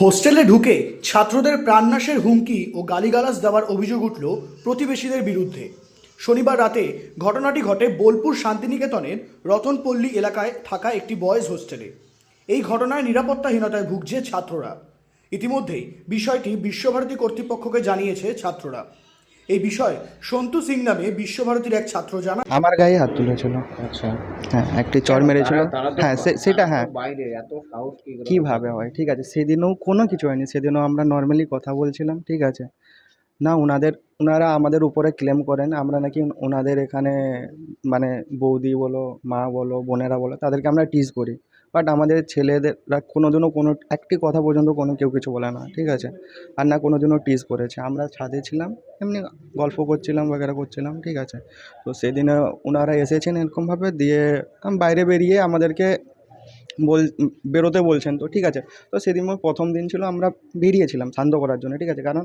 হোস্টেলে ঢুকে ছাত্রদের প্রাণনাশের হুমকি ও গালিগালাজ দেওয়ার অভিযোগ উঠল প্রতিবেশীদের বিরুদ্ধে। শনিবার রাতে ঘটনাটি ঘটে বোলপুর শান্তিনিকেতনের রতনপল্লী এলাকায় থাকা একটি বয়েজ হোস্টেলে। এই ঘটনায় নিরাপত্তাহীনতায় ভুগছে ছাত্ররা। ইতিমধ্যেই বিষয়টি বিশ্বভারতী কর্তৃপক্ষকে জানিয়েছে ছাত্ররা। এই বিষয়ে সন্তু সিং নামে বিশ্বভারতীর এক ছাত্র জানা আমার গায়ে হাত তুলেছিল। আচ্ছা। হ্যাঁ একটি চর মেরেছিল। হ্যাঁ সে- সেটা হ্যাঁ। বাইরে এত সাহস কি কীভাবে হয়? ঠিক আছে সেদিনও কোনো কিছু হয়নি। সেদিনও আমরা নর্মালি কথা বলছিলাম ঠিক আছে। না ওনাদের ওনারা আমাদের উপরে ক্লেম করেন। আমরা নাকি ওনাদের এখানে মানে বৌদি বলো মা বলো বোনেরা বলো তাদেরকে আমরা টিজ করি। বাট আমাদের ছেলেদেররা কোনো দিনও কোনো, একটি কথা পর্যন্ত কোনো কেউ কিছু বলে না, ঠিক আছে? আর না কোনো দিনও টিস করেছে। আমরা ছাদে ছিলাম, এমনি গল্প করছিলাম, বাগেরা করছিলাম, ঠিক আছে? তো সেদিনে ওনারা এসেছেন এরকমভাবে, দিয়ে বাইরে বেরিয়ে আমাদেরকে বল বেরোতে বলছেন, তো ঠিক আছে। তো সেদিন প্রথম দিন ছিল আমরা বেরিয়েছিলাম শান্ত করার জন্য, ঠিক আছে? কারণ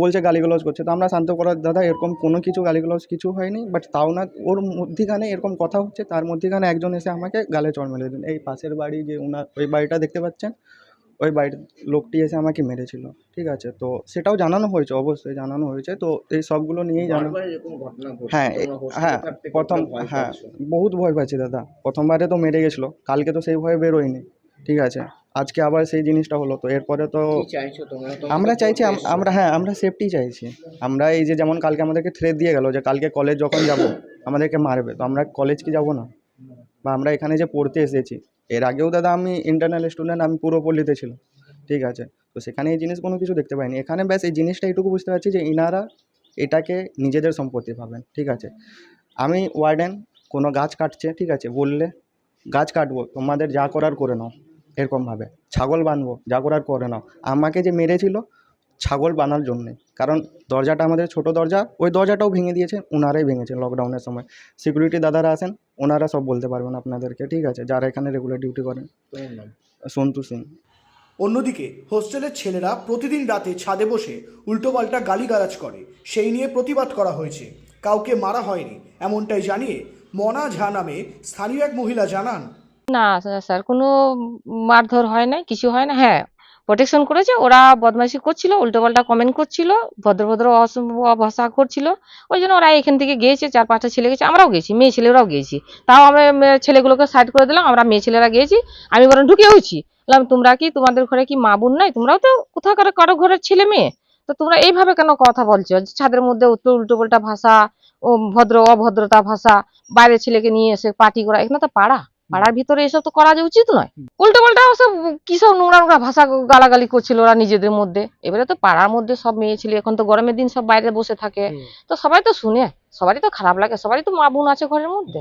বলছে গালিগালাজ করছে। তো আমরা শান্ত করার, দাদা, এরকম কোনো কিছু গালিগালাজ কিছু হয়নি বাট তাও না, ওর মধ্যিখানে এরকম কথা হচ্ছে, তার মধ্যিখানে একজন এসে আমাকে গালে চড় মেরে দিন এই পাশের বাড়ি যে ওনার ওই বাড়িটা দেখতে পাচ্ছেন? ওই বাড়ির লোকটি এসে আমাকে মেরেছিল ঠিক আছে? তো সেটাও জানানো হয়েছে অবশ্যই জানানো হয়েছে। তো এই সবগুলো নিয়েই জানানো হ্যাঁ হ্যাঁ প্রথম হ্যাঁ বহুত ভয় পাচ্ছি দাদা। প্রথমবারে তো মেরে গেছিল কালকে তো সেই ভয়ে বেরোয়নি ঠিক আছে? আজকে আবার সেই জিনিসটা হলো তো এরপরে তো আমরা চাইছি। আমরা হ্যাঁ আমরা সেফটি চাইছি। আমরা এই যে যেমন কালকে আমাদেরকে থ্রেট দিয়ে গেল যে কালকে কলেজ যখন যাব আমাদেরকে মারবে তো আমরা কলেজ কি যাব না? বা আমরা এখানে যে পড়তে এসেছি এর আগেও দাদা আমি ইন্টারনাল স্টুডেন্ট আমি পুরো পল্লীতে ছিলাম। ঠিক আছে? তো সেখানে এই জিনিস কোনো কিছু দেখতে পাইনি। এখানে ব্যাস এই জিনিসটা এইটুকু বুঝতে পারছি যে ইনারা এটাকে নিজেদের সম্পত্তি ভাবেন, ঠিক আছে? আমি ওয়ার্ডেন কোনো গাছ কাটছে, ঠিক আছে? বললে, গাছ কাটবো, তোমাদের যা করার করে নাও। এরকমভাবে ছাগল বানবো, যা করার করে নাও। আমাকে যে মেরেছিল, ছাগল বানার জন্যে। কারণ দরজাটা আমাদের ছোট দরজা, ওই দরজাটাও ভেঙে দিয়েছে ওনারাই ভেঙেছে লকডাউনের সময়। সিকিউরিটি দাদারা আসেন ওনারা সব বলতে পারবেন আপনাদেরকে ঠিক আছে? যারা এখানে রেগুলার ডিউটি করেন। সন্তু সিং। অন্যদিকে হোস্টেলের ছেলেরা প্রতিদিন রাতে ছাদে বসে উল্টোপাল্টা গালিগালাজ করে। সেই নিয়ে প্রতিবাদ করা হয়েছে। কাউকে মারা হয়নি এমনটাই জানিয়ে মনা ঝা নামে স্থানীয় এক মহিলা জানান। না স্যার কোনো মারধর হয় নাই কিছু হয় না? হ্যাঁ প্রোটেকশন করেছে, ওরা বদমাইশি করছিল, উল্টোপাল্টা কমেন্ট করছিল, ভদ্র ভদ্র ভাষা করছিল। ওই জন্য ওরা এখান থেকে গিয়েছে, চার পাঁচটা ছেলে গেছে, আমরাও গেছি মেয়ে ছেলেরাও গিয়েছি। তাও আমরা ছেলেগুলোকে সাইড করে দিলাম, আমরা মেয়ে ছেলেরা গিয়েছি, আমি বরং ঢুকেওছি বললাম, তোমরা কি তোমাদের ঘরে কি মা বোন নাই? তোমরাও তো কোথাও কারও কারও ঘরের ছেলে মেয়ে। তো তোমরা এইভাবে কেন কথা বলছো? ছাদের মধ্যে উত্তর উল্টো পাল্টা ভাষা, ও ভদ্র অভদ্রতা ভাষা, বাইরের ছেলেকে নিয়ে এসে পার্টি করা, এখানে তো পাড়া। পাড়ার ভিতরে এসব তো করা উচিত নয়। উল্টো পাল্টা সব কি সব নোংরা নোংরা ভাষা গালাগালি করছিল ওরা নিজেদের মধ্যে। এবারে তো পাড়ার মধ্যে সব মেয়ে ছিল এখন তো গরমের দিন সব বাইরে বসে থাকে। তো সবাই তো শুনে সবারই তো খারাপ লাগে সবারই তো মা বোন আছে ঘরের মধ্যে।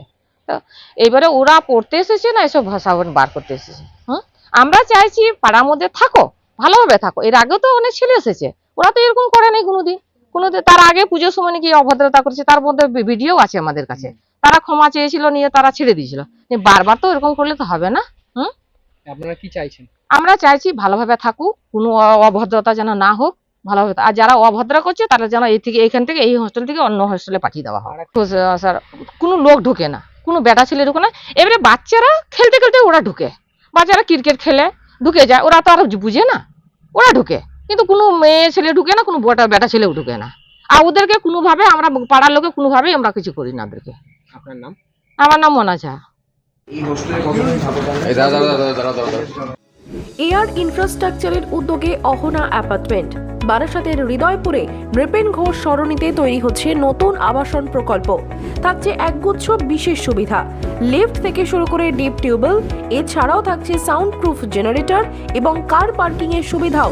তো এইবারে ওরা পড়তে এসেছে না এসব ভাষা বার করতে এসেছে। হ্যাঁ আমরা চাইছি পাড়ার মধ্যে থাকো ভালোভাবে থাকো। এর আগেও তো অনেক ছেলে এসেছে। ওরা তো এরকম করে নাই কোনোদিন। কোনোদিন তার আগে পুজোর সময় নাকি অভদ্রতা করেছে তার মধ্যে ভিডিও আছে আমাদের কাছে। তারা ক্ষমা চেয়েছিল নিয়ে তারা ছেড়ে দিয়েছিল। বারবার তো এরকম করলে তো হবে না হুম? আপনারা কি চাইছেন? আমরা চাইছি ভালোভাবে থাকুক কোনো অভদ্রতা যেন না হোক ভালোভাবে আর যারা অভদ্র করছে তারা যেন এই থেকে এইখান থেকে এই হোস্টেল থেকে অন্য হোস্টেলে পাঠিয়ে দেওয়া হয়। স্যার কোনো লোক ঢুকে না কোনো বেটা ছেলে ঢুকে না। এবারে বাচ্চারা খেলতে খেলতে ওরা ঢুকে। বাচ্চারা ক্রিকেট খেলে ঢুকে যায় ওরা তো আর বুঝে না ওরা ঢুকে। কিন্তু কোনো মেয়ে ছেলে ঢুকে না কোনো বেটা বেটা ছেলেও ঢুকে না। আর ওদেরকে কোনোভাবে আমরা পাড়ার লোকে কোনোভাবেই আমরা কিছু করি না ওদেরকে। আপনার নাম? আমার নাম মনা ঝা এই হোস্টেলে কতদিন থাকো তাহলে? এয়ার ইনফ্রাস্ট্রাকচারের উদ্যোগে অহনা অ্যাপার্টমেন্ট। বারাসাতের হৃদয়পুরে নৃপেন ঘোষ সরণিতে তৈরি হচ্ছে নতুন আবাসন প্রকল্প। থাকছে একগুচ্ছ বিশেষ সুবিধা। লিফট থেকে শুরু করে ডিপ টিউবওয়েল এছাড়াও থাকছে সাউন্ড প্রুফ জেনারেটর এবং কার পার্কিংয়ের সুবিধাও।